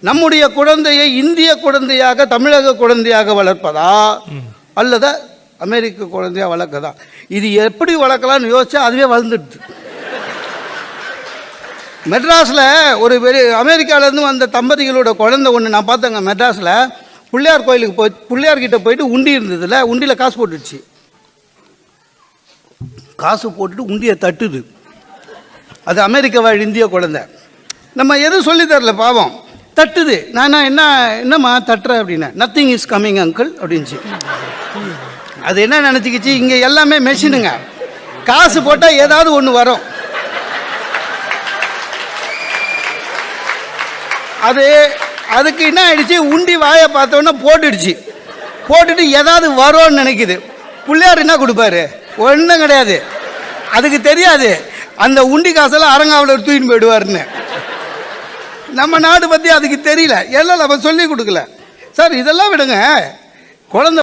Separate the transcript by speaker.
Speaker 1: நம்முடைய குழந்தையை இந்திய குழந்தையாக தமிழக குழந்தையாக வளர்ப்பதா? அல்லது அமெரிக்க குழந்தையா வளர்க்கதா? இது எப்படி வளர்க்கலாம்னு யோசிச்சா அதுவே வளர்ந்துடுது. மெட்ராஸில் ஒரு பெரிய அமெரிக்காவிலேருந்து வந்த தம்பதிகளோட குழந்தை ஒன்று நான் பார்த்தேங்க மெட்ராஸில். பிள்ளையார் கோயிலுக்கு போய் பிள்ளையார்கிட்ட போயிட்டு உண்டி இருந்ததில்ல உண்டியில் காசு போட்டுடுச்சு. காசு போட்டுட்டு உண்டியை தட்டுது. அது அமெரிக்க வாழ் இந்திய குழந்தை? நம்ம எதுவும் சொல்லி தரல பாவம். தட்டுது. நான் என்ன என்னம்மா தட்டுற அப்படின்னா. நத்திங் இஸ் கம்மிங் அங்கிள் அப்படின்ச்சு அது என்ன நினச்சிக்கிச்சு? இங்கே எல்லாமே மெஷினுங்க காசு போட்டால் ஏதாவது ஒன்று வரும். அது அதுக்கு என்ன ஆயிடுச்சு? உண்டி வாயை பார்த்தோன்னே போட்டுடுச்சு. போட்டுட்டு ஏதாவது வரும்னு நினைக்குது. பிள்ளையார் என்ன கொடுப்பாரு? ஒன்றும் கிடையாது. அதுக்கு தெரியாது. அந்த உண்டி காசெல்லாம் அரங்காவில் தூக்கின்னு போயிடுவாருன்னு. நம்ம நாடு பற்றி அதுக்கு தெரியல. எல்லாம் நம்ம சொல்லி கொடுக்கல. சார் இதெல்லாம் விடுங்க. குழந்தை